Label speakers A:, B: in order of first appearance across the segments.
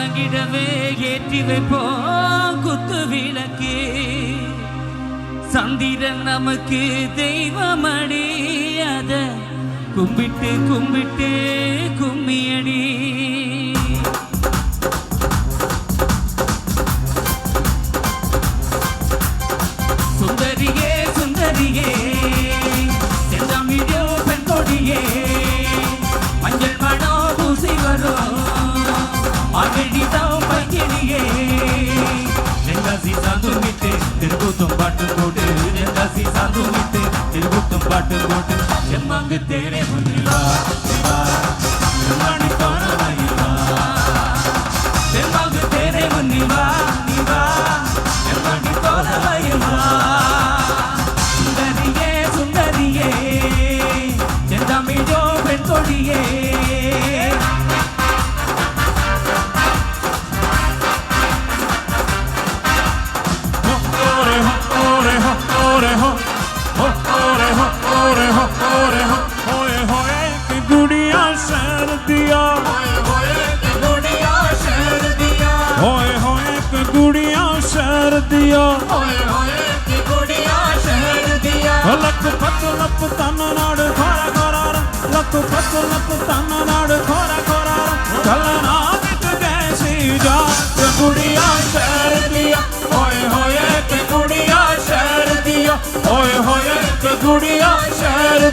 A: வணங்கிடவே ஏற்றி வைப்போம் குத்து விளக்கு. சந்திரன் நமக்கு தெய்வம் அடியாத கும்பிட்டு கும்பிட்டு கும்மியடி. பாட்டு போட்டு எம்மாங்கு தேரே முன்னிவா திருமணி தோணவாயிவா தெம்மாங்கு தேரே முன்னிவா நிவா எம்மாண்டி தோணவாயிவா சுந்தரியே சுந்தரியே செந்தமிழோ பெண்
B: ਸ਼ਹਿਰ ਦੀਆਂ। ਹੋਏ
A: ਹੋਏ ਕੰਗੂੜੀਆਂ ਸ਼ਹਿਰ ਦੀਆਂ।
B: ਹੋਏ ਹੋਏ ਕੰਗੂੜੀਆਂ ਸ਼ਹਿਰ
A: ਹੋਏ ਹੋਏ ਕੰਗੂੜੀਆਂ ਸ਼ਹਿਰ ਦੀਆਂ।
B: ਲੱਕ ਫੱਕ ਲੱਪ ਤਨ ਨਾੜ ਖੋਰਾ ਖੋਰਾ ਲੱਕ ਫੱਕ ਲੱਪ ਤਨ ਨਾੜ ਖੋਰਾ ਖੋਰਾ ਚੱਲਣਾ ਸ਼ਹਿਰ ਦੀਆਂ। ਹੋਏ ਹੋਏ ਕੰਗੂੜੀਆਂ ਸ਼ਹਿਰ ਹੋਏ ਹੋਏ ਕੰਗੂੜੀਆਂ ਸ਼ਹਿਰ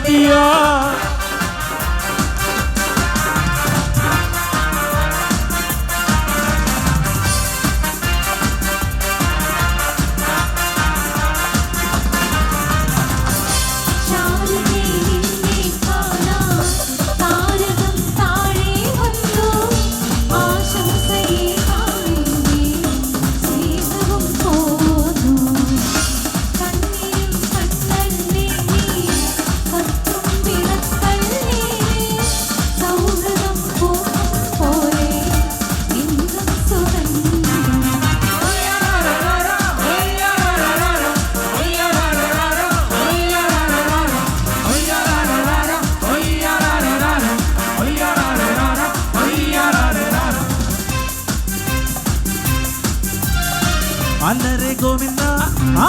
B: അല്ലരെ ഗോവിന്ദ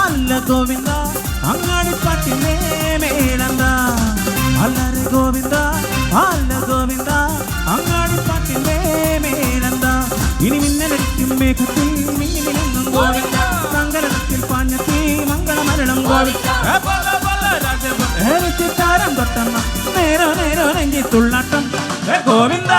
B: അല്ല ഗോവിന്ദ അങ്ങാടിപ്പാട്ടിലേ മേളന്ത. അല്ലരെ ഗോവിന്ദ അല്ല ഗോവിന്ദ അങ്ങാടിപ്പാട്ടിലേ മേളന്ത. ഇനി മിന്നലടിക്കും മേഘത്തിൽ മിന്നി മിനുങ്ങും ഗോവിന്ദ. സങ്കലനത്തിൽ പാഞ്ഞത്തി മംഗളമരണം ഗോവിന്ദ. തൊട്ടമ്മ നേരോ നേരോ രംഗിത്തുള്ളാട്ടം
A: ഗോവിന്ദ.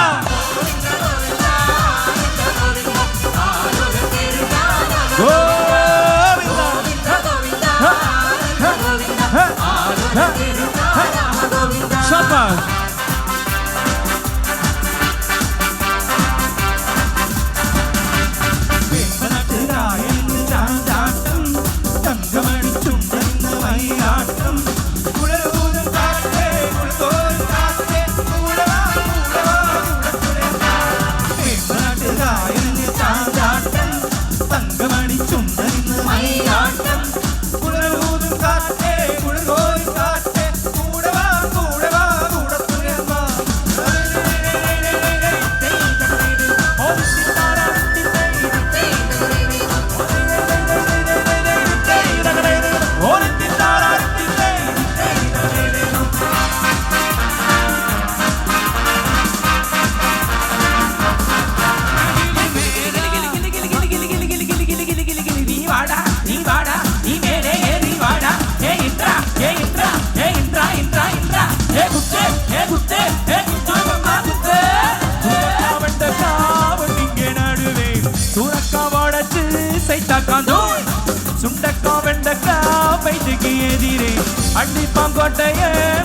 A: அடிப்பான் கோட்டைய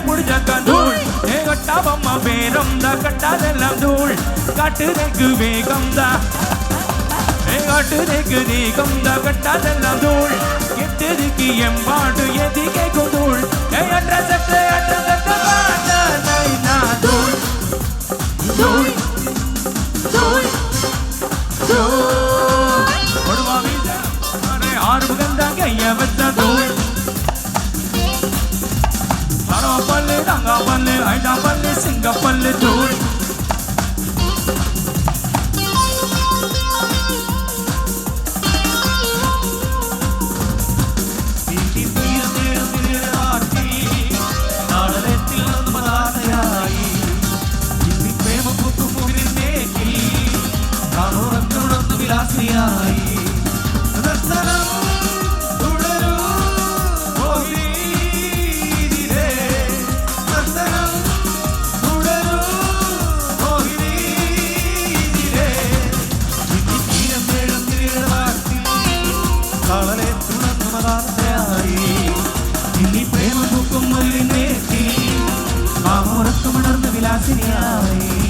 A: முடிஞ்சாக்கா தூள் ஏ கட்டாவம்மா பேரம் தான் கட்டாதெல்லாம் தூள். காட்டுதைக்கு வேகம் தான் ஏ காட்டுதைக்கு நீகம் தான் கட்டாதெல்லாம் தூள். கெட்டதுக்கு எம்பாடு எதி கேட்கும் தூள் ஏ அட்ரஸ் அட்ரஸ்.
C: ധ്വനിയായി നർത്തനം തുടരൂ. നർത്തനം തുടരൂ. കളരെ തുണർന്നുമതാർച്ചയായി
A: ഇനി
C: പ്രേമ
A: പൂക്കും മുല്ലിനേറ്റി
C: മാമോറത്തുമണർന്ന് വിലാസിനിയായി.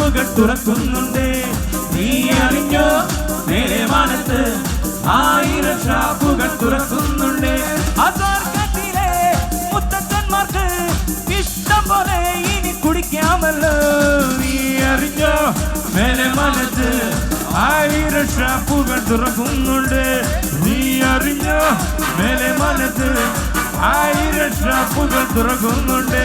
A: വാക്കുകൾ തുറക്കുന്നുണ്ട്. നീ അറിഞ്ഞോ? നേരെ മാനത്ത് ആയിരം ഷാപ്പുകൾ തുറക്കുന്നുണ്ട്. അതോർക്കത്തിലെ മുത്തച്ഛന്മാർക്ക് ഇഷ്ടം പോലെ ഇനി കുടിക്കാമല്ലോ. നീ അറിഞ്ഞോ? നേരെ മനസ്സ് ആയിരം ഷാപ്പുകൾ തുറക്കുന്നുണ്ട്. നീ അറിഞ്ഞോ? മേലെ മനസ്സ് ആയിരം ഷാപ്പുകൾ തുറക്കുന്നുണ്ട്.